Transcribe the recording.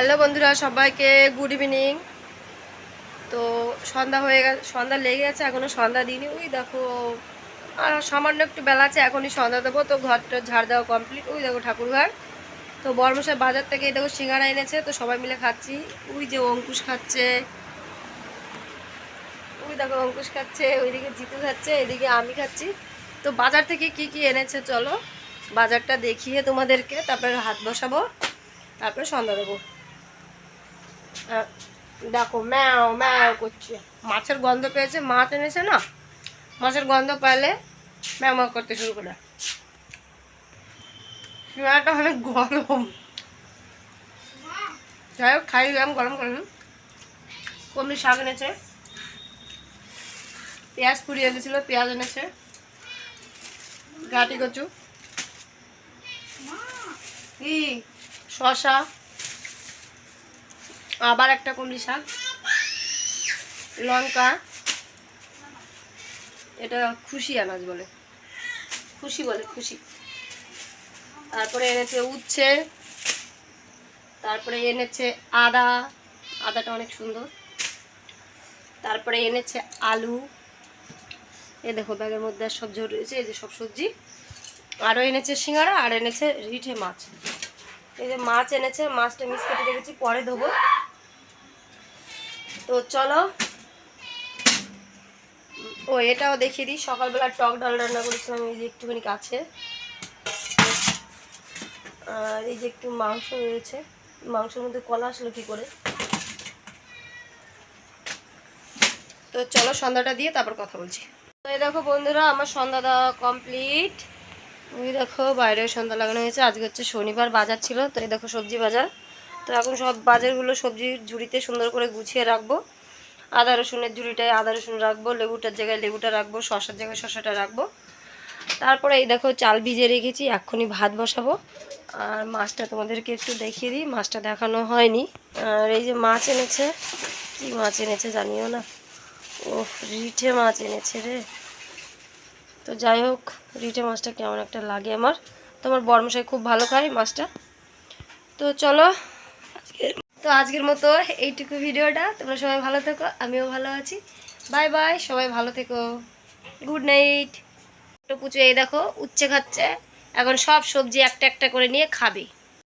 Hello বন্ধুরা, সবাইকে good evening তো সন্ধ্যা হয়ে গেছে, সন্ধ্যা লেগে গেছে এখনও সন্ধ্যা দিইনি। ওই দেখো, আর সামান্য একটু বেলা আছে, এখনই সন্ধ্যা দেবো। তো ঘরটা ঝাড় দেওয়া কমপ্লিট ওই দেখো ঠাকুরঘর। তো বর্মশাই বাজার থেকে এই দেখো সিঙ্গারা এনেছে, তো সবাই মিলে খাচ্ছি। ওই যে অঙ্কুশ খাচ্ছে। ওই দেখো অঙ্কুশ খাচ্ছে, ওইদিকে জিতু খাচ্ছে, এদিকে আমি খাচ্ছি। তো বাজার থেকে কি কি এনেছে চলো, বাজারটা দেখিয়ে তোমাদেরকে, তারপরে হাত বসাবো, তারপরে সন্ধ্যা দেবো। দেখো, ম্যাও ম্যাও করছে। মাছের গন্ধ পেয়েছে, মাছ এনেছে না? মাছের গন্ধ পেলে ম্যাও করতে শুরু করে। সিঙ্গারাটা অনেক গরম। যাই হোক, খাই দিলাম গরম করে কমলি শাক এনেছে। পেঁয়াজ পুড়িয়ে এনেছিল, পেঁয়াজ এনেছে। গাটি কচু। শশা আবার একটা কমলি শাক। লঙ্কা। এটা খুশি আনাজ বলে। খুশি বলে, খুশি। তারপরে এনেছে উচ্ছে। তারপরে এনেছে আদা। আদাটা অনেক সুন্দর। তারপরে এনেছে আলু। এ দেখো, ব্যাগের মধ্যে আর সব রয়েছে, এই যে সব সবজি। আরও এনেছে সিঙ্গারা, আর এনেছে রিঠে মাছ। এই যে মাছ এনেছে, মাছটা মিস কেটে রেখেছি, পরে দেবো তো চলো। ও, এটাও দেখিয়ে দিই। সকালবেলা টক ডাল রান্না করেছিলাম, এই যে একটুখানি কাছে। আর এই যে একটু মাংস রয়েছে। মাংসের মধ্যে কলা আসলো কী করে? তো চলো সন্ধ্যাটা দিয়ে তারপর কথা বলছি। তো এই দেখো বন্ধুরা, আমার সন্ধ্যা দেওয়া কমপ্লিট। ওই দেখো বাইরে সন্ধ্যা লাগানো হয়েছে। আজকে হচ্ছে শনিবার, বাজার ছিল। তো এই দেখো সবজি বাজার। তো এখন সব বাজারগুলো সবজির ঝুড়িতে সুন্দর করে গুছিয়ে রাখব। আদা, রসুনের ঝুড়িটায় আদা, রসুন রাখব, লেবুটার জায়গায় লেবুটা রাখব শশার জায়গায় শশাটা রাখব। তারপরে এই দেখো চাল ভিজে রেখেছি, এক্ষুনি ভাত বসাবো। আর মাছটা তোমাদেরকে একটু দেখিয়ে দিই, মাছটা দেখানো হয়নি। আর এই যে মাছ এনেছে, কি মাছ এনেছে জানিও না। ও রিঠে মাছ এনেছে রে। তো যাই হোক, রিঠে মাছটা কেমন একটা লাগে আমার। তো আমার বর্মশাই খুব ভালো খায় মাছটা। তো চলো তো আজকের মতো এইটুকু ভিডিওটা। তোমরা সবাই ভালো থেকো, আমিও ভালো আছি। বাই বাই, সবাই ভালো থেকো। Good night. পুচু, এই দেখো, উচ্ছে খাচ্ছে। এখন সব সবজি একটা একটা করে নিয়ে খাবে।